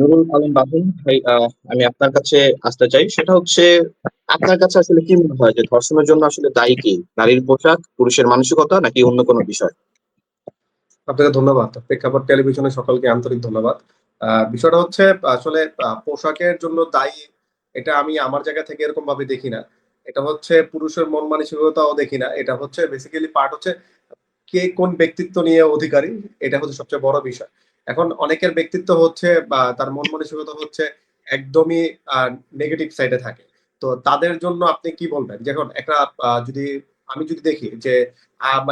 নুরুল আলম বাবুল ভাই আমি আপনার কাছে আসতে চাই। সেটা হচ্ছে, আপনার কাছে আসলে কি মনে হয় যে ধর্ষণের জন্য আসলে দায়ী কি? নারীর পোশাক, পুরুষের মানসিকতা, নাকি অন্য কোনো বিষয়? আপনাকে ধন্যবাদ। প্রেক্ষাপট টেলিভিশনে সকলকে আন্তরিক ধন্যবাদ। বিষয়টা হচ্ছে, আসলে পোশাকের জন্য দায়ী, এটা আমি আমার জায়গা থেকে এরকম ভাবে দেখি না। এটা হচ্ছে পুরুষের মন মানসিকতাও দেখি না। এটা হচ্ছে বেসিক্যালি পার্ট হচ্ছে কে কোন ব্যক্তিত্ব নিয়ে অধিকারী, এটা হচ্ছে সবচেয়ে বড় বিষয়। এখন অনেকের ব্যক্তিত্ব হচ্ছে বা তার মন মানসিকতা হচ্ছে একদমই নেগেটিভ সাইডে থাকে। তো তাদের জন্য আপনি কি বলবেন? যখন একটা যদি, আমি যদি দেখি যে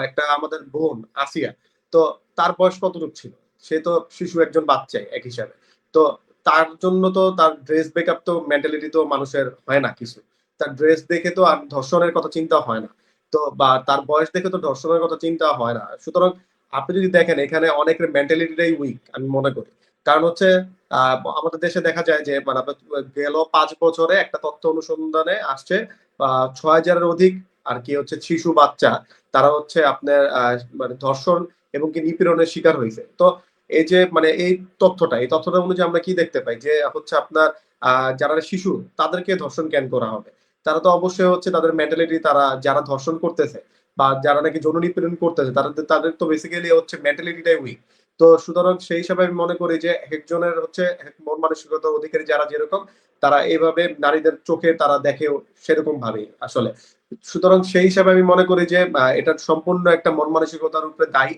একটা আমাদের বোন আসিয়া, তো তার বয়স কতটুকু ছিল? সে তো শিশু একজন বাচ্চাই, এক হিসাবে। তো তার জন্য তো তার ড্রেস বেকআপ তো মেন্টালিটি তো মানুষের হয় না কিছু। তার ড্রেস দেখে তো আর ধর্ষণের কথা চিন্তা হয় না। তো বা তার বয়স দেখে তো ধর্ষণের কথা চিন্তা হয় না। সুতরাং আপনি যদি দেখেন, এখানে অনেকের মেন্টালিটিটাই উইক আমি মনে করি। কারণ হচ্ছে আমাদের দেশে দেখা যায় যে মানে গেল পাঁচ বছরে একটা তথ্য অনুসন্ধানে আসছে ছয় হাজারের অধিক আর কি হচ্ছে শিশু বাচ্চা। তারা হচ্ছে আপনার মানে ধর্ষণ এবং কি নিপীড়নের শিকার হয়েছে। তো এই যে মানে এই তথ্যটা এই তথ্যটা অনুযায়ী আমরা কি দেখতে পাই? যে হচ্ছে আপনার যারা শিশু, তাদেরকে ধর্ষণ কেন করা হবে? তারা তো অবশ্যই হচ্ছে তাদের মেন্টালিটি তারা যারা ধর্ষণ করতেছে বা যারা নাকি যৌন নিপীড়ন করতেছে তাদের তাদের তো বেসিক্যালি হচ্ছে মেন্টালিটিটাই উইক তো সুতরাং সেই হিসাবে আমি মনে করি যে একজনের হচ্ছে মন মানসিকতার অধিকারী যারা যেরকম, তারা এইভাবে নারীদের চোখে তারা দেখেও সেরকম ভাবে আসলে। সুতরাং সেই হিসাবে আমি মনে করি যে এটা সম্পূর্ণ একটা মন মানসিকতার উপরে দায়ী।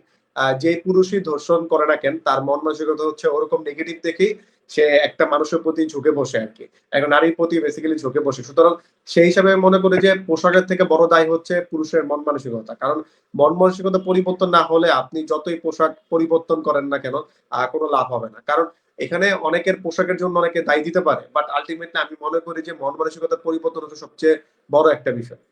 যে পুরুষই ধর্ষণ করে না কেন, তার মন মানসিকতা হচ্ছে ওরকম নেগেটিভ দেখেই সে একটা মানুষের প্রতি ঝুঁকে বসে আর কি। একটা নারীর প্রতি বেসিক্যালি ঝুঁকে বসে। সুতরাং সেই হিসাবে মনে করি যে পোশাকের থেকে বড় দায় হচ্ছে পুরুষের মন মানসিকতা। কারণ মন মানসিকতা পরিবর্তন না হলে আপনি যতই পোশাক পরিবর্তন করেন না কেন কোনো লাভ হবে না। কারণ এখানে অনেকের পোশাকের জন্য অনেকে দায়ী দিতে পারে বাট আলটিমেটলি আমি মনে করি যে মন মানসিকতার পরিবর্তন হচ্ছে সবচেয়ে বড় একটা বিষয়।